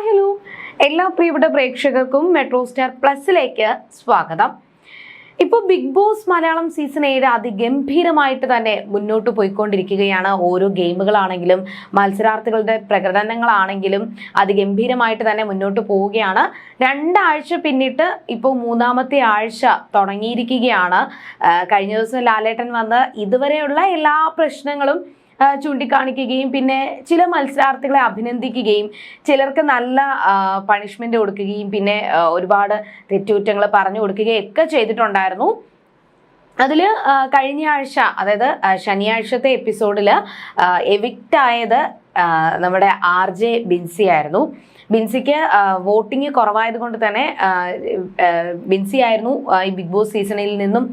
Hi hello. എല്ലാ പ്രിയപ്പെട്ട പ്രേക്ഷകർക്കും മെട്രോ സ്റ്റാർ പ്ലസിലേക്ക് സ്വാഗതം. ഇപ്പോൾ ബിഗ് ബോസ് മലയാളം സീസൺ ഏഴ് അതിഗംഭീരമായിട്ട് തന്നെ മുന്നോട്ട് പോയിക്കൊണ്ടിരിക്കുകയാണ്. ഓരോ ഗെയിമുകളാണെങ്കിലും മത്സരാർത്ഥികളുടെ പ്രകടനങ്ങളാണെങ്കിലും അതിഗംഭീരമായിട്ട് തന്നെ മുന്നോട്ട് പോവുകയാണ്. രണ്ടാഴ്ച പിന്നിട്ട് ഇപ്പോൾ മൂന്നാമത്തെ ആഴ്ച തുടങ്ങിയിരിക്കുകയാണ്. കഴിഞ്ഞ ദിവസം ലാലേട്ടൻ വന്ന് ഇതുവരെയുള്ള എല്ലാ പ്രശ്നങ്ങളും ചൂണ്ടിക്കാണിക്കുകയും പിന്നെ ചില മത്സരാർത്ഥികളെ അഭിനന്ദിക്കുകയും ചിലർക്ക് നല്ല പണിഷ്മെന്റ് കൊടുക്കുകയും പിന്നെ ഒരുപാട് തെറ്റുകുറ്റങ്ങൾ പറഞ്ഞു കൊടുക്കുകയും ഒക്കെ ചെയ്തിട്ടുണ്ടായിരുന്നു അതിൽ കഴിഞ്ഞ ആഴ്ച അതായത് ശനിയാഴ്ചത്തെ എപ്പിസോഡിൽ എവിക്റ്റ് ആയത് നമ്മുടെ ആർ ജെ ബിൻസി ആയിരുന്നു. ബിൻസിക്ക് വോട്ടിംഗ് കുറവായത് കൊണ്ട് തന്നെ ബിൻസി ആയിരുന്നു ഈ ബിഗ് ബോസ് സീസണിൽ നിന്നും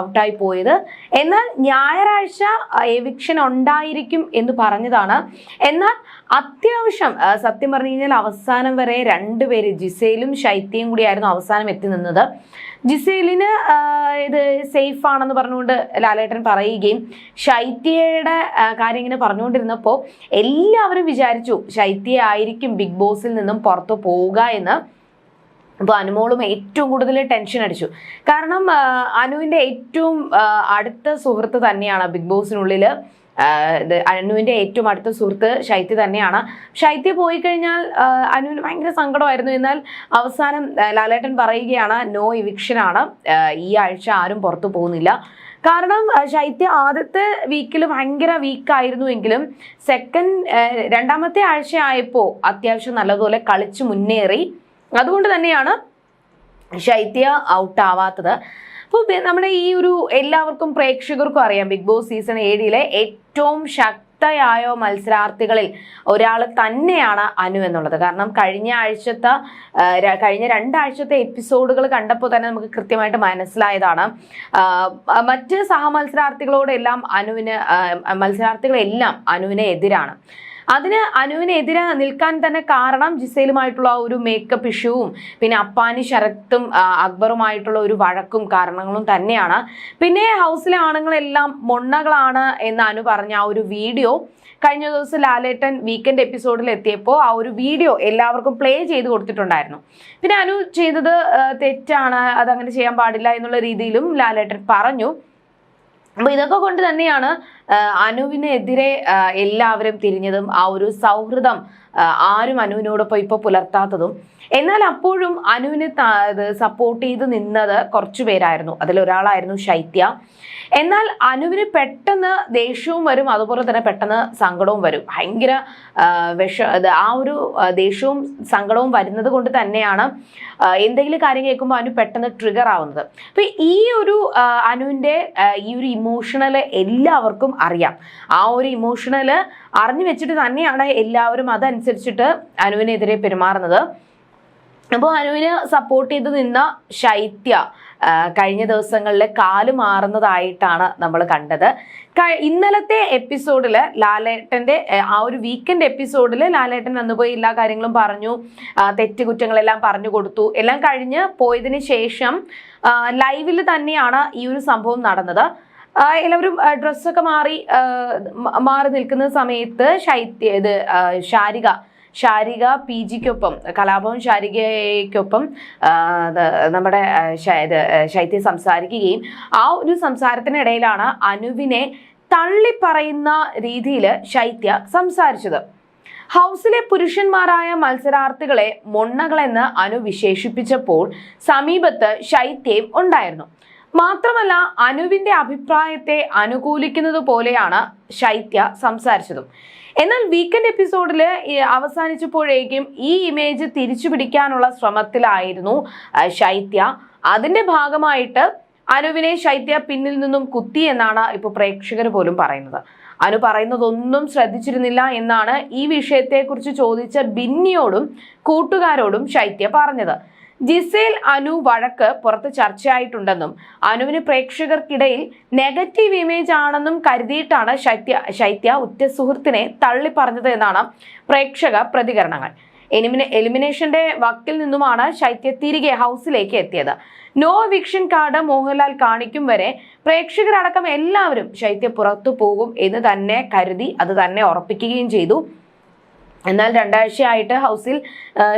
ഔട്ടായി പോയത്. എന്നാൽ ഞായറാഴ്ച എവിക്ഷൻ ഉണ്ടായിരിക്കും എന്ന് പറഞ്ഞതാണ്. എന്നാൽ അത്യാവശ്യം സത്യം പറഞ്ഞു കഴിഞ്ഞാൽ അവസാനം വരെ രണ്ടുപേര് ജിസയിലും ശൈത്യയും കൂടിയായിരുന്നു അവസാനം എത്തി നിന്നത്. ജിസേലിന് ഇത് സേഫ് ആണെന്ന് പറഞ്ഞുകൊണ്ട് ലാലേട്ടൻ പറയുകയും ശൈത്യയുടെ കാര്യം ഇങ്ങനെ പറഞ്ഞുകൊണ്ടിരുന്നപ്പോൾ എല്ലാവരും വിചാരിച്ചു ശൈത്യ ആയിരിക്കും ബിഗ് ബോസിൽ നിന്നും പുറത്തു പോവുക എന്ന്. അപ്പോൾ അനുമോളും ഏറ്റവും കൂടുതൽ ടെൻഷൻ അടിച്ചു. കാരണം അനുവിന്റെ ഏറ്റവും അടുത്ത സുഹൃത്ത് തന്നെയാണ് ബിഗ് ബോസിനുള്ളിൽ അനുവിന്റെ ഏറ്റവും അടുത്ത സുഹൃത്ത് ശൈത്യ തന്നെയാണ്. ശൈത്യ പോയി കഴിഞ്ഞാൽ അനുവിന് ഭയങ്കര സങ്കടമായിരുന്നു. എന്നാൽ അവസാനം ലാലേട്ടൻ പറയുകയാണ് നോ ഇവിക്ഷനാണ് ഈ ആഴ്ച ആരും പുറത്തു പോകുന്നില്ല. കാരണം ശൈത്യ ആദ്യത്തെ വീക്കിൽ ഭയങ്കര വീക്കായിരുന്നു എങ്കിലും സെക്കൻഡ് രണ്ടാമത്തെ ആഴ്ച ആയപ്പോൾ അത്യാവശ്യം നല്ലതുപോലെ കളിച്ച് മുന്നേറി. അതുകൊണ്ട് തന്നെയാണ് ശൈത്യ ഔട്ട് ആവാത്തത്. അപ്പോൾ നമ്മുടെ ഈ ഒരു എല്ലാവർക്കും പ്രേക്ഷകർക്കും അറിയാം ബിഗ് ബോസ് സീസൺ ഏഴിലെ ഏറ്റവും ശക്തയായോ മത്സരാർത്ഥികളിൽ ഒരാൾ തന്നെയാണ് അനു എന്നുള്ളത്. കാരണം കഴിഞ്ഞ ആഴ്ചത്തെ കഴിഞ്ഞ രണ്ടാഴ്ചത്തെ എപ്പിസോഡുകൾ കണ്ടപ്പോൾ തന്നെ നമുക്ക് കൃത്യമായിട്ട് മനസ്സിലായതാണ്. മറ്റ് സഹമത്സരാർത്ഥികളോടെല്ലാം അനുവിന് മത്സരാർത്ഥികളെല്ലാം അനുവിനെ എതിരാണ്. അതിന് അനുവിനെതിരെ നിൽക്കാൻ തന്നെ കാരണം ജിസയിലുമായിട്ടുള്ള ഒരു മേക്കപ്പ് ഇഷ്യൂവും പിന്നെ അപ്പാനി ശരത്തും അക്ബറുമായിട്ടുള്ള ഒരു വഴക്കും കാരണങ്ങളും തന്നെയാണ്. പിന്നെ ഹൗസിലെ ആണുങ്ങളെല്ലാം മൊണ്ണകളാണ് എന്ന് അനു പറഞ്ഞ ആ ഒരു വീഡിയോ കഴിഞ്ഞ ദിവസം ലാലേട്ടൻ വീക്കെൻഡ് എപ്പിസോഡിൽ എത്തിയപ്പോൾ ആ ഒരു വീഡിയോ എല്ലാവർക്കും പ്ലേ ചെയ്ത് കൊടുത്തിട്ടുണ്ടായിരുന്നു. പിന്നെ അനു ചെയ്തത് തെറ്റാണ് അതങ്ങനെ ചെയ്യാൻ പാടില്ല എന്നുള്ള രീതിയിലും ലാലേട്ടൻ പറഞ്ഞു. അപ്പൊ ഇതൊക്കെ കൊണ്ട് തന്നെയാണ് അനുവിനെതിരെ എല്ലാവരും തിരിഞ്ഞതും ആ ഒരു സൗഹൃദം ആരും അനുവിനോടൊപ്പം ഇപ്പൊ പുലർത്താത്തതും. എന്നാൽ അപ്പോഴും അനുവിന് സപ്പോർട്ട് ചെയ്ത് നിന്നത് കുറച്ചു പേരായിരുന്നു. അതിലൊരാളായിരുന്നു ശൈത്യ. എന്നാൽ അനുവിന് പെട്ടെന്ന് ദേഷ്യവും വരും. അതുപോലെ തന്നെ പെട്ടെന്ന് സങ്കടവും വരും. ഭയങ്കര വിഷ ആ ഒരു ദേഷ്യവും സങ്കടവും വരുന്നത് കൊണ്ട് തന്നെയാണ് എന്തെങ്കിലും കാര്യം കേൾക്കുമ്പോൾ അനു പെട്ടെന്ന് ട്രിഗർ ആവുന്നത്. അപ്പൊ ഈ ഒരു അനുവിന്റെ ഈ ഒരു ഇമോഷണൽ എല്ലാവർക്കും അറിയാം. ആ ഒരു ഇമോഷണൽ അറിഞ്ഞു വെച്ചിട്ട് തന്നെയാണ് എല്ലാവരും അതനുസരിച്ചിട്ട് അനുവിനെതിരെ പെരുമാറുന്നത്. അപ്പോൾ അനുവിന് സപ്പോർട്ട് ചെയ്ത് നിന്ന ശൈത്യ കഴിഞ്ഞ ദിവസങ്ങളിൽ കാൽ മാറുന്നതായിട്ടാണ് നമ്മൾ കണ്ടത്. ഇന്നലത്തെ എപ്പിസോഡിൽ ലാലേട്ടന്റെ ആ, ഒരു വീക്കെൻഡ് എപ്പിസോഡിൽ ലാലേട്ടൻ പോയി എല്ലാ കാര്യങ്ങളും പറഞ്ഞു തെറ്റ് തെറ്റുകുറ്റങ്ങളെല്ലാം പറഞ്ഞു കൊടുത്തു. എല്ലാം കഴിഞ്ഞ് പോയതിന് ശേഷം ലൈവിൽ തന്നെയാണ് ഈ ഒരു സംഭവം നടന്നത്. എല്ലാവരും ഡ്രസ്സൊക്കെ മാറി മാറി നിൽക്കുന്ന സമയത്ത് ശൈത്യ ഇത് ശാരിക ശാരിക പി ജിക്കൊപ്പം കലാഭവൻ ശാരികയ്ക്കൊപ്പം നമ്മുടെ ശൈത്യ സംസാരിക്കുകയും ആ ഒരു സംസാരത്തിനിടയിലാണ് അനുവിനെ തള്ളിപ്പറയുന്ന രീതിയിൽ ശൈത്യ സംസാരിച്ചത്. ഹൗസിലെ പുരുഷന്മാരായ മത്സരാർത്ഥികളെ മൊണ്ണകളെന്ന് അനു വിശേഷിപ്പിച്ചപ്പോൾ സമീപത്ത് ശൈത്യം ഉണ്ടായിരുന്നു. മാത്രമല്ല അനുവിന്റെ അഭിപ്രായത്തെ അനുകൂലിക്കുന്നത് പോലെയാണ് ശൈത്യ സംസാരിച്ചതും. എന്നാൽ വീക്കെൻഡ് എപ്പിസോഡിൽ അവസാനിച്ചപ്പോഴേക്കും ഈ ഇമേജ് തിരിച്ചു പിടിക്കാനുള്ള ശ്രമത്തിലായിരുന്നു ശൈത്യ. അതിന്റെ ഭാഗമായിട്ട് അനുവിനെ ശൈത്യ പിന്നിൽ നിന്നും കുത്തി എന്നാണ് ഇപ്പോൾ പ്രേക്ഷകർ പോലും പറയുന്നത്. അനു പറയുന്നതൊന്നും ശ്രദ്ധിച്ചിരുന്നില്ല എന്നാണ് ഈ വിഷയത്തെക്കുറിച്ച് ചോദിച്ച ബിന്നിയോടും കൂട്ടുകാരോടും ശൈത്യ പറഞ്ഞത്. ജിസേൽ അനു വഴക്ക് പുറത്ത് ചർച്ചയായിട്ടുണ്ടെന്നും അനുവിന് പ്രേക്ഷകർക്കിടയിൽ നെഗറ്റീവ് ഇമേജ് ആണെന്നും കരുതിയിട്ടാണ് ശൈത്യ ശൈത്യ ഉറ്റ സുഹൃത്തിനെ തള്ളി പറഞ്ഞത് എന്നാണ് പ്രേക്ഷക പ്രതികരണങ്ങൾ. എലിമിനെ എലിമിനേഷന്റെ വക്കിൽ നിന്നുമാണ് ശൈത്യ തിരികെ ഹൗസിലേക്ക് എത്തിയത്. നോ വിക്ഷൻ കാർഡ് മോഹൻലാൽ കാണിക്കും വരെ പ്രേക്ഷകരടക്കം എല്ലാവരും ശൈത്യ പുറത്തു പോകും എന്ന് തന്നെ കരുതി അത് തന്നെ ഉറപ്പിക്കുകയും ചെയ്തു. എന്നാൽ രണ്ടാഴ്ചയായിട്ട് ഹൗസിൽ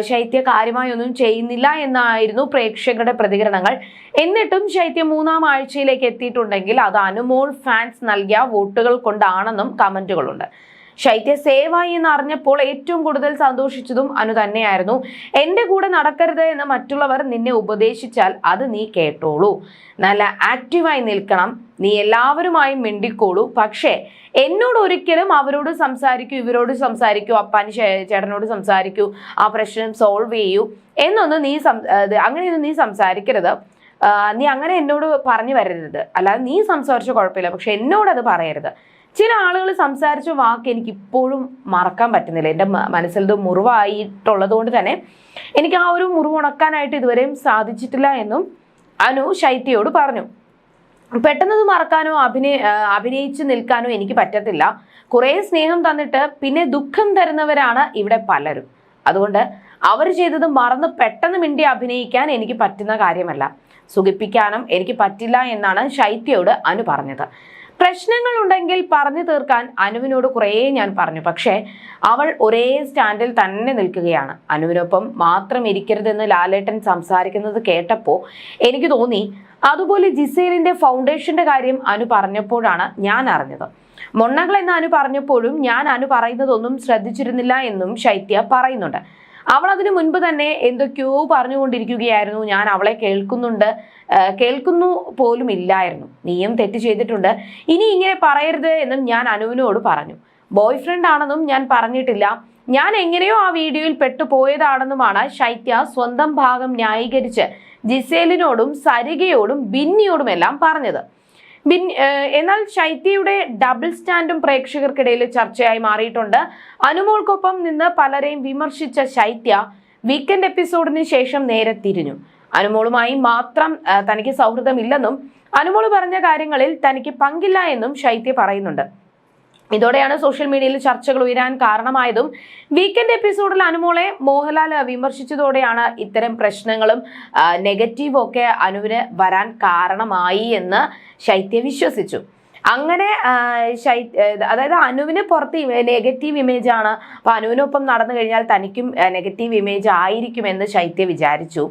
ശൈത്യ കാര്യമായി ഒന്നും ചെയ്യുന്നില്ല എന്നായിരുന്നു പ്രേക്ഷകരുടെ പ്രതികരണങ്ങൾ. എന്നിട്ടും ശൈത്യം മൂന്നാം ആഴ്ചയിലേക്ക് എത്തിയിട്ടുണ്ടെങ്കിൽ അത് അനുമോൾ ഫാൻസ് നൽകിയ വോട്ടുകൾ കൊണ്ടാണെന്നും കമന്റുകളുണ്ട്. ശൈത്യ സേവായി എന്ന് അറിഞ്ഞപ്പോൾ ഏറ്റവും കൂടുതൽ സന്തോഷിച്ചതും അനു തന്നെയായിരുന്നു. എന്റെ കൂടെ നടക്കരുത് എന്ന് മറ്റുള്ളവർ നിന്നെ ഉപദേശിച്ചാൽ അത് നീ കേട്ടോളൂ. നല്ല ആക്റ്റീവായി നിൽക്കണം. നീ എല്ലാവരുമായും മിണ്ടിക്കോളൂ. പക്ഷേ എന്നോട് ഒരിക്കലും അവരോട് സംസാരിക്കൂ ഇവരോട് സംസാരിക്കൂ അപ്പാനി ചേട്ടനോട് സംസാരിക്കൂ ആ പ്രശ്നം സോൾവ് ചെയ്യൂ എന്നൊന്നും നീ അങ്ങനെയൊന്നും നീ സംസാരിക്കരുത്. നീ അങ്ങനെ എന്നോട് പറഞ്ഞു വരരുത്. അല്ലാതെ നീ സംസാരിച്ച കുഴപ്പമില്ല. പക്ഷെ എന്നോടത് പറയരുത്. ചില ആളുകൾ സംസാരിച്ച വാക്ക് എനിക്ക് ഇപ്പോഴും മറക്കാൻ പറ്റുന്നില്ല. എന്റെ മനസ്സിൽ ഇത് മുറിവായിട്ടുള്ളത് കൊണ്ട് തന്നെ എനിക്ക് ആ ഒരു മുറിവ് ഉണക്കാനായിട്ട് ഇതുവരെയും സാധിച്ചിട്ടില്ല എന്നും അനു ശൈത്യയോട് പറഞ്ഞു. പെട്ടെന്ന് ഇത് മറക്കാനോ അഭിനയ അഭിനയിച്ച് നിൽക്കാനോ എനിക്ക് പറ്റത്തില്ല. കുറേ സ്നേഹം തന്നിട്ട് പിന്നെ ദുഃഖം തരുന്നവരാണ് ഇവിടെ പലരും. അതുകൊണ്ട് അവർ ചെയ്തത് മറന്ന് പെട്ടെന്ന് മിണ്ടി അഭിനയിക്കാൻ എനിക്ക് പറ്റുന്ന കാര്യമല്ല. സുഖിപ്പിക്കാനും എനിക്ക് പറ്റില്ല എന്നാണ് ശൈത്യയോട് അനു പറഞ്ഞത്. പ്രശ്നങ്ങൾ ഉണ്ടെങ്കിൽ പറഞ്ഞു തീർക്കാൻ അനുവിനോട് കുറേ ഞാൻ പറഞ്ഞു. പക്ഷേ അവൾ ഒരേ സ്റ്റാൻഡിൽ തന്നെ നിൽക്കുകയാണ്. അനുവിനൊപ്പം മാത്രം ഇരിക്കരുതെന്ന് ലാലേട്ടൻ സംസാരിക്കുന്നത് കേട്ടപ്പോൾ എനിക്ക് തോന്നി അതുപോലെ ജിസേലിന്റെ ഫൗണ്ടേഷന്റെ കാര്യം അനു പറഞ്ഞപ്പോഴാണ് ഞാൻ അറിഞ്ഞത്. മൊണ്ണകൾ എന്ന് അനു പറഞ്ഞപ്പോഴും ഞാൻ അനു പറയുന്നതൊന്നും ശ്രദ്ധിച്ചിരുന്നില്ല എന്നും ശൈത്യ പറയുന്നുണ്ട്. അവൾ അതിനു മുൻപ് തന്നെ എന്തൊക്കെയോ പറഞ്ഞുകൊണ്ടിരിക്കുകയായിരുന്നു. ഞാൻ അവളെ കേൾക്കുന്നുണ്ട്. കേൾക്കുന്നു പോലും ഇല്ലായിരുന്നു. നീയും തെറ്റ് ചെയ്തിട്ടുണ്ട്. ഇനി ഇങ്ങനെ പറയരുത് എന്നും ഞാൻ അനുവിനോട് പറഞ്ഞു. ബോയ് ഫ്രണ്ട് ആണെന്നും ഞാൻ പറഞ്ഞിട്ടില്ല. ഞാൻ എങ്ങനെയോ ആ വീഡിയോയിൽ പെട്ടുപോയതാണെന്നുമാണ് ശൈത്യ സ്വന്തം ഭാഗം ന്യായീകരിച്ച് ജിസേലിനോടും സരികയോടും ബിന്നിയോടുമെല്ലാം പറഞ്ഞത്. എന്നാൽ ശൈത്യയുടെ ഡബിൾ സ്റ്റാൻഡും പ്രേക്ഷകർക്കിടയിൽ ചർച്ചയായി മാറിയിട്ടുണ്ട്. അനുമോൾക്കൊപ്പം നിന്ന് പലരെയും വിമർശിച്ച ശൈത്യ വീക്കെൻഡ് എപ്പിസോഡിന് ശേഷം നേരെ തിരിഞ്ഞു. അനുമോളുമായി മാത്രം തനിക്ക് സൗഹൃദമില്ലെന്നും അനുമോൾ പറഞ്ഞ കാര്യങ്ങളിൽ തനിക്ക് പങ്കില്ല എന്നും ശൈത്യ പറയുന്നുണ്ട്. ഇതോടെയാണ് സോഷ്യൽ മീഡിയയിൽ ചർച്ചകൾ ഉയരാൻ കാരണമായതും. വീക്കെൻഡ് എപ്പിസോഡിൽ അനുമോളെ മോഹൻലാൽ വിമർശിച്ചതോടെയാണ് ഇത്തരം പ്രശ്നങ്ങളും നെഗറ്റീവും ഒക്കെ അനുവിന് വരാൻ കാരണമായി എന്ന് ശൈത്യ വിശ്വസിച്ചു. അങ്ങനെ അതായത് അനുവിന് പുറത്ത് നെഗറ്റീവ് ഇമേജ് ആണ്. അപ്പോൾ അനുവിനൊപ്പം നടന്നു കഴിഞ്ഞാൽ തനിക്കും നെഗറ്റീവ് ഇമേജ് ആയിരിക്കുമെന്ന് ശൈത്യ വിചാരിച്ചു.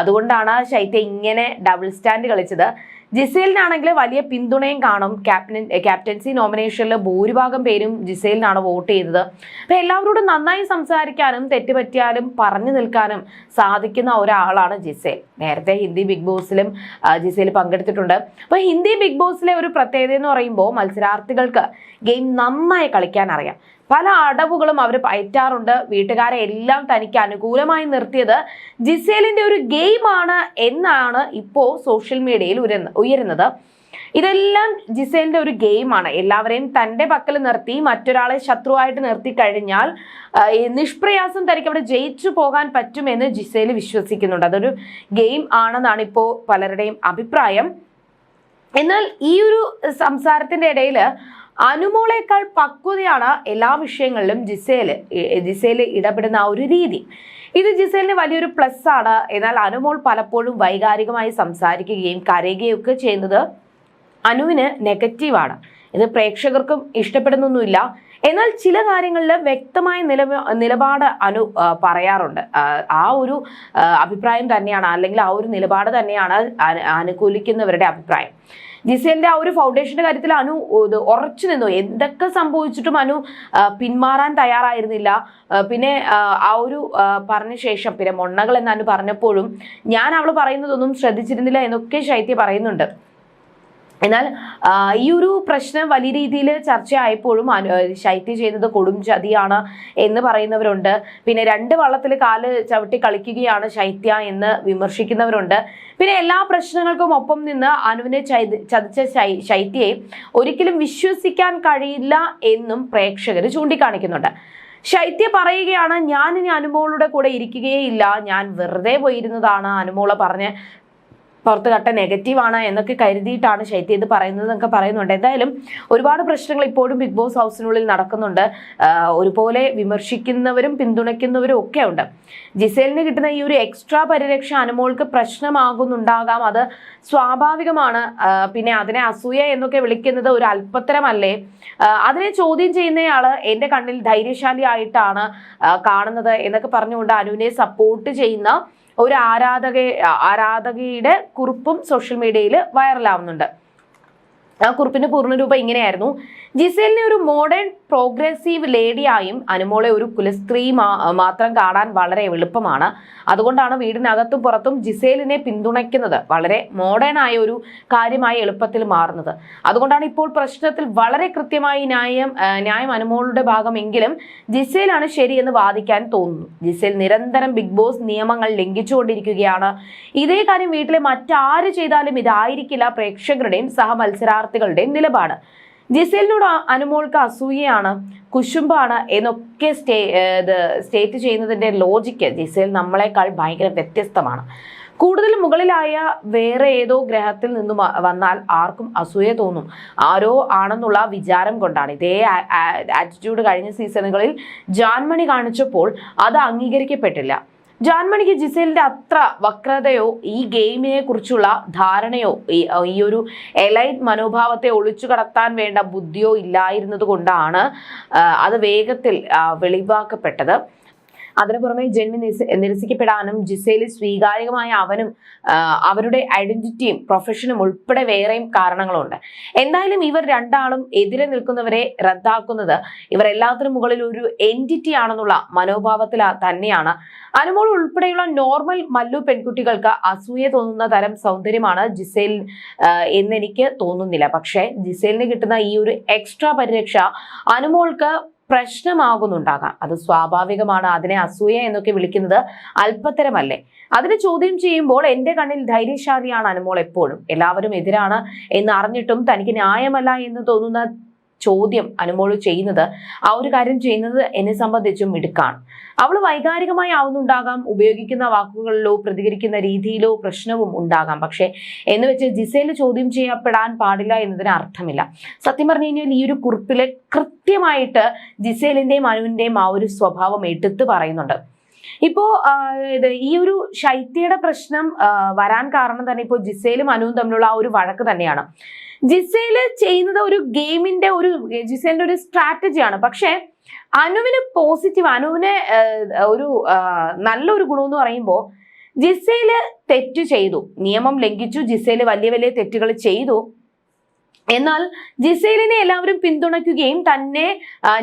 അതുകൊണ്ടാണ് ശൈത്യ ഇങ്ങനെ ഡബിൾ സ്റ്റാൻഡ് കളിച്ചത്. ജിസേലിനാണെങ്കിൽ വലിയ പിന്തുണയും കാണും. ക്യാപ്റ്റൻ ക്യാപ്റ്റൻസി നോമിനേഷനിൽ ഭൂരിഭാഗം പേരും ജിസേലിനാണ് വോട്ട് ചെയ്തത്. അപ്പം എല്ലാവരോടും നന്നായി സംസാരിക്കാനും തെറ്റുപറ്റിയാലും പറഞ്ഞു നിൽക്കാനും സാധിക്കുന്ന ഒരാളാണ് ജിസേൽ. നേരത്തെ ഹിന്ദി ബിഗ് ബോസിലും ജിസേൽ പങ്കെടുത്തിട്ടുണ്ട്. അപ്പോൾ ഹിന്ദി ബിഗ് ബോസിലെ ഒരു പ്രത്യേകത എന്ന് പറയുമ്പോൾ മത്സരാർത്ഥികൾക്ക് ഗെയിം നന്നായി കളിക്കാൻ അറിയാം. പല അടവുകളും അവർ പയറ്റാറുണ്ട്. വീട്ടുകാരെ എല്ലാം തനിക്ക് അനുകൂലമായി നിർത്തിയത് ജിസേലിന്റെ ഒരു ഗെയിമാണ് എന്നാണ് ഇപ്പോൾ സോഷ്യൽ മീഡിയയിൽ ഉയരുന്ന ഉയരുന്നത്. ഇതെല്ലാം ജിസേലിന്റെ ഒരു ഗെയിമാണ്. എല്ലാവരെയും തന്റെ പക്കൽ നിർത്തി മറ്റൊരാളെ ശത്രുവായിട്ട് നിർത്തി കഴിഞ്ഞാൽ നിഷ്പ്രയാസം തനിക്ക് അവിടെ ജയിച്ചു പോകാൻ പറ്റുമെന്ന് ജിസേൽ വിശ്വസിക്കുന്നുണ്ട്. അതൊരു ഗെയിം ആണെന്നാണ് ഇപ്പോൾ പലരുടെയും അഭിപ്രായം. എന്നാൽ ഈ ഒരു സംസാരത്തിന്റെ ഇടയിൽ അനുമോളേക്കാൾ പക്വതയാണ് എല്ലാ വിഷയങ്ങളിലും ജിസേൽ ജിസേൽ ഇടപെടുന്ന ആ ഒരു രീതി. ഇത് ജിസേലിന് വലിയൊരു പ്ലസ് ആണ്. എന്നാൽ അനുമോൾ പലപ്പോഴും വൈകാരികമായി സംസാരിക്കുകയും കരയുകയും ഒക്കെ ചെയ്യുന്നത് അനുവിന് നെഗറ്റീവാണ് ഇത് പ്രേക്ഷകർക്കും ഇഷ്ടപ്പെടുന്നൊന്നുമില്ല. എന്നാൽ ചില കാര്യങ്ങളിൽ വ്യക്തമായ നില നിലപാട് അനു പറയാറുണ്ട്. ആ, ഒരു അഭിപ്രായം തന്നെയാണ് അല്ലെങ്കിൽ ആ ഒരു നിലപാട് തന്നെയാണ് അനുകൂലിക്കുന്നവരുടെ അഭിപ്രായം. ജിസേലിന്റെ ആ ഒരു ഫൗണ്ടേഷന്റെ കാര്യത്തിൽ അനു ഉറച്ചു നിന്നു. എന്തൊക്കെ സംഭവിച്ചിട്ടും അനു പിന്മാറാൻ തയ്യാറായിരുന്നില്ല. പിന്നെ ആ, ഒരു പറഞ്ഞ ശേഷം പിന്നെ മൊണ്ണകൾ എന്ന് അനു പറഞ്ഞപ്പോഴും ഞാൻ അവൾ പറയുന്നതൊന്നും ശ്രദ്ധിച്ചിരുന്നില്ല എന്നൊക്കെ ശൈത്യ പറയുന്നുണ്ട്. എന്നാൽ ഈ ഒരു പ്രശ്നം വലിയ രീതിയിൽ ചർച്ചയായപ്പോഴും ശൈത്യ ചെയ്യുന്നത് കൊടും ചതിയാണ് എന്ന് പറയുന്നവരുണ്ട്. പിന്നെ രണ്ട് വള്ളത്തിൽ കാൽ ചവിട്ടി കളിക്കുകയാണ് ശൈത്യ എന്ന് വിമർശിക്കുന്നവരുണ്ട്. പിന്നെ എല്ലാ പ്രശ്നങ്ങൾക്കും ഒപ്പം നിന്ന് അനുവിനെ ചതിച്ച ശൈത്യയെ ഒരിക്കലും വിശ്വസിക്കാൻ കഴിയില്ല എന്നും പ്രേക്ഷകർ ചൂണ്ടിക്കാണിക്കുന്നുണ്ട്. ശൈത്യ പറയുകയാണ് ഞാൻ ഇനി അനുമോളുടെ കൂടെ ഇരിക്കുകയേ ഇല്ല. ഞാൻ വെറുതെ പോയിരുന്നതാണ് അനുമോളെ പറഞ്ഞ് പുറത്ത് കട്ട നെഗറ്റീവാണ് എന്നൊക്കെ കരുതിയിട്ടാണ് ശൈത്യ ഇത് പറയുന്നത് എന്നൊക്കെ പറയുന്നുണ്ട്. എന്തായാലും ഒരുപാട് പ്രശ്നങ്ങൾ ഇപ്പോഴും ബിഗ് ബോസ് ഹൗസിനുള്ളിൽ നടക്കുന്നുണ്ട്. ഒരുപോലെ വിമർശിക്കുന്നവരും പിന്തുണയ്ക്കുന്നവരും ഒക്കെ ഉണ്ട്. ജിസേലിന് കിട്ടുന്ന ഈ ഒരു എക്സ്ട്രാ പരിരക്ഷ അനുമോൾക്ക് പ്രശ്നമാകുന്നുണ്ടാകാം. അത് സ്വാഭാവികമാണ്. പിന്നെ അതിനെ അസൂയ എന്നൊക്കെ വിളിക്കുന്നത് ഒരു അല്പത്തരമല്ലേ? അതിനെ ചോദ്യം ചെയ്യുന്നയാൾ എന്റെ കണ്ണിൽ ധൈര്യശാലി ആയിട്ടാണ് കാണുന്നത് എന്നൊക്കെ പറഞ്ഞുകൊണ്ട് അനുവിനെ സപ്പോർട്ട് ചെയ്യുന്ന ഒരു ആരാധക ആരാധകയുടെ കുറിപ്പും സോഷ്യൽ മീഡിയയിൽ വൈറലാവുന്നുണ്ട് ആ കുറിപ്പിന്റെ പൂർണരൂപം ഇങ്ങനെയായിരുന്നു. ജിസേലിനെ ഒരു മോഡേൺ പ്രോഗ്രസീവ് ലേഡിയായും അനുമോളെ ഒരു കുലസ്ത്രീ മാത്രം കാണാൻ വളരെ എളുപ്പമാണ്. അതുകൊണ്ടാണ് വീടിനകത്തും പുറത്തും ജിസേലിനെ പിന്തുണയ്ക്കുന്നത്. വളരെ മോഡേൺ ആയ ഒരു കാര്യമായി എളുപ്പത്തിൽ മാറുന്നത്. അതുകൊണ്ടാണ് ഇപ്പോൾ പ്രശ്നത്തിൽ വളരെ കൃത്യമായി ന്യായം ന്യായം അനുമോളുടെ ഭാഗമെങ്കിലും ജിസേലാണ് ശരിയെന്ന് വാദിക്കാൻ തോന്നുന്നു. ജിസേൽ നിരന്തരം ബിഗ് ബോസ് നിയമങ്ങൾ ലംഘിച്ചുകൊണ്ടിരിക്കുകയാണ്. ഇതേ കാര്യം വീട്ടിലെ മറ്റാര് ചെയ്താലും ഇതായിരിക്കില്ല പ്രേക്ഷകരുടെയും സഹമത്സരാർത്ഥികളുടെയും നിലപാട്. ജിസേലിനോട് അനുമോൾക്ക് അസൂയയാണ് കുശുമ്പാണ് എന്നൊക്കെ സ്റ്റേ ഇത് സ്റ്റേറ്റ് ചെയ്യുന്നതിന്റെ ലോജിക്ക് ജിസേൽ നമ്മളെക്കാൾ ഭയങ്കര വ്യത്യസ്തമാണ്. കൂടുതൽ മുകളിലായ വേറെ ഏതോ ഗ്രഹത്തിൽ നിന്നും വന്നാൽ ആർക്കും അസൂയ തോന്നും. ആരോ ആണെന്നുള്ള വിചാരം കൊണ്ടാണ്. ഇതേ ആറ്റിറ്റ്യൂഡ് കഴിഞ്ഞ സീസണുകളിൽ ജാൻമണി കാണിച്ചപ്പോൾ അത് അംഗീകരിക്കപ്പെട്ടില്ല. ജാൻമണിക്ക് ജിസേലിന്റെ അത്ര വക്രതയോ ഈ ഗെയിമിനെ കുറിച്ചുള്ള ധാരണയോ ഈ ഒരു എലൈറ്റ് മനോഭാവത്തെ ഒളിച്ചു കടത്താൻ വേണ്ട ബുദ്ധിയോ ഇല്ലായിരുന്നത് കൊണ്ടാണ് അത് വേഗത്തിൽ വെളിവാക്കപ്പെട്ടത്. അതിനു പുറമെ ജന്മി നിരസ- നിരസിക്കപ്പെടാനും ജിസയിൽ സ്വീകാര്യമായ അവനും അവരുടെ ഐഡന്റിറ്റിയും പ്രൊഫഷനും ഉൾപ്പെടെ വേറെയും കാരണങ്ങളുണ്ട്. എന്തായാലും ഇവർ രണ്ടാളും എതിരെ നിൽക്കുന്നവരെ റദ്ദാക്കുന്നത് ഇവർ എല്ലാത്തിനും മുകളിൽ ഒരു എന്റിറ്റി ആണെന്നുള്ള മനോഭാവത്തിൽ തന്നെയാണ്. അനുമോൾ ഉൾപ്പെടെയുള്ള നോർമൽ മല്ലു പെൺകുട്ടികൾക്ക് അസൂയ തോന്നുന്ന തരം സൗന്ദര്യമാണ് ജിസേൽ എന്നെനിക്ക് തോന്നുന്നില്ല. പക്ഷേ ജിസേലിന് കിട്ടുന്ന ഈ ഒരു എക്സ്ട്രാ പരിരക്ഷ അനുമോൾക്ക് പ്രശ്നമാകുന്നുണ്ടാകാം. അത് സ്വാഭാവികമാണ്. അതിനെ അസൂയ എന്നൊക്കെ വിളിക്കുന്നത് അല്പത്തരമല്ലേ? അതിന് ചോദ്യം ചെയ്യുമ്പോൾ എന്റെ കണ്ണിൽ ധൈര്യശാലിയാണ് അനുമോൾ എപ്പോഴും. എല്ലാവരും എതിരാണ് എന്ന് അറിഞ്ഞിട്ടും തനിക്ക് ന്യായമല്ല എന്ന് തോന്നുന്ന ചോദ്യം അനുമോൾ ചെയ്യുന്നത് ആ ഒരു കാര്യം ചെയ്യുന്നത് എന്നെ സംബന്ധിച്ചും മിടുക്കാണ്. അവൾ വൈകാരികമായി ആവുന്നുണ്ടാകാം ഉപയോഗിക്കുന്ന വാക്കുകളിലോ പ്രതികരിക്കുന്ന രീതിയിലോ പ്രശ്നവും ഉണ്ടാകാം. പക്ഷേ എന്ന് വെച്ച് ജിസേൽ ചോദ്യം ചെയ്യപ്പെടാൻ പാടില്ല എന്നതിന് അർത്ഥമില്ല. സത്യം പറഞ്ഞു കഴിഞ്ഞാൽ ഈ ഒരു കുറിപ്പിലെ കൃത്യമായിട്ട് ജിസേലിന്റെയും അനുവിന്റെയും ആ ഒരു സ്വഭാവം എടുത്തു പറയുന്നുണ്ട്. ഇപ്പോ ഇത് ഈ ഒരു ശൈത്യയുടെ പ്രശ്നം വരാൻ കാരണം തന്നെ ഇപ്പോൾ ജിസേലും അനുവും തമ്മിലുള്ള ആ ഒരു വഴക്ക് തന്നെയാണ്. ജിസേൽ ചെയ്യുന്നത് ഒരു ഗെയിമിന്റെ ഒരു ജിസേലിന്റെ ഒരു സ്ട്രാറ്റജിയാണ്. പക്ഷെ അനുവിന് പോസിറ്റീവ് അനുവിന് ഒരു നല്ലൊരു ഗുണം എന്ന് പറയുമ്പോൾ ജിസേൽ തെറ്റ് ചെയ്തു. നിയമം ലംഘിച്ചു ജിസേൽ വലിയ വലിയ തെറ്റുകൾ ചെയ്തു. എന്നാൽ ജിസേലിനെ എല്ലാവരും പിന്തുണയ്ക്കുകയും തന്നെ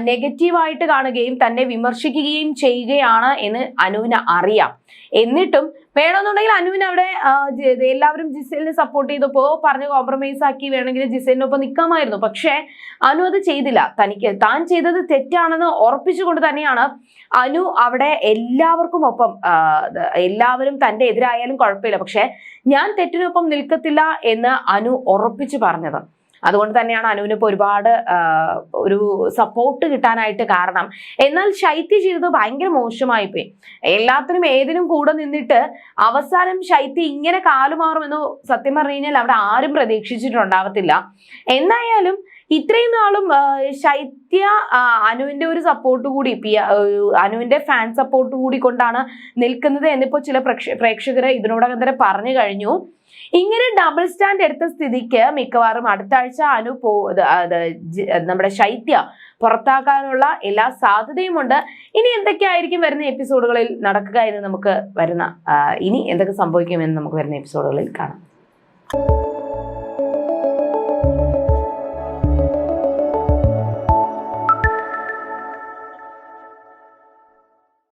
നെഗറ്റീവായിട്ട് കാണുകയും തന്നെ വിമർശിക്കുകയും ചെയ്യുകയാണ് എന്ന് അനുവിന് അറിയാം. എന്നിട്ടും വേണമെന്നുണ്ടെങ്കിൽ അനുവിന് അവിടെ എല്ലാവരും ജിസേലിനെ സപ്പോർട്ട് ചെയ്തപ്പോ പറഞ്ഞ് കോംപ്രമൈസ് ആക്കി വേണമെങ്കിൽ ജിസേലിനൊപ്പം നിൽക്കാമായിരുന്നു പക്ഷേ അനു അത് ചെയ്തില്ല. തനിക്ക് താൻ ചെയ്തത് തെറ്റാണെന്ന് ഉറപ്പിച്ചുകൊണ്ട് തന്നെയാണ് അനു അവിടെ എല്ലാവർക്കും ഒപ്പം എല്ലാവരും തന്റെ എതിരായാലും കുഴപ്പമില്ല. പക്ഷെ ഞാൻ തെറ്റിനൊപ്പം നിൽക്കത്തില്ല എന്ന് അനു ഉറപ്പിച്ചു പറഞ്ഞത്. അതുകൊണ്ട് തന്നെയാണ് അനുവിന് ഇപ്പോൾ ഒരുപാട് ഒരു സപ്പോർട്ട് കിട്ടാനായിട്ട് കാരണം. എന്നാൽ ശൈത്യ ചെയ്തത് ഭയങ്കര മോശമായി പോയി എല്ലാത്തിനും ഏതിനും കൂടെ നിന്നിട്ട് അവസാനം ശൈത്യ ഇങ്ങനെ കാലുമാറുമെന്ന് സത്യം പറഞ്ഞു കഴിഞ്ഞാൽ അവിടെ ആരും പ്രതീക്ഷിച്ചിട്ടുണ്ടാവത്തില്ല. എന്തായാലും ഇത്രയും നാളും ശൈത്യ അനുവിന്റെ ഒരു സപ്പോർട്ട് കൂടി പി- അനുവിന്റെ ഫാൻ സപ്പോർട്ട് കൂടി കൊണ്ടാണ് നിൽക്കുന്നത് എന്നിപ്പോ ചില പ്രേക്ഷകർ ഇതിനോടകം തന്നെ പറഞ്ഞു കഴിഞ്ഞു. ഇങ്ങനെ ഡബിൾ സ്റ്റാൻഡ് എടുത്ത സ്ഥിതിക്ക് മിക്കവാറും അടുത്ത ആഴ്ച അനു പോ നമ്മുടെ ശൈത്യ പുറത്താക്കാനുള്ള എല്ലാ സാധ്യതയുമുണ്ട് ഇനി എന്തൊക്കെയായിരിക്കും വരുന്ന എപ്പിസോഡുകളിൽ നടക്കുക എന്ന് നമുക്ക് വരുന്ന ഇനി എന്തൊക്കെ സംഭവിക്കുമെന്ന് നമുക്ക് വരുന്ന എപ്പിസോഡുകളിൽ കാണാം.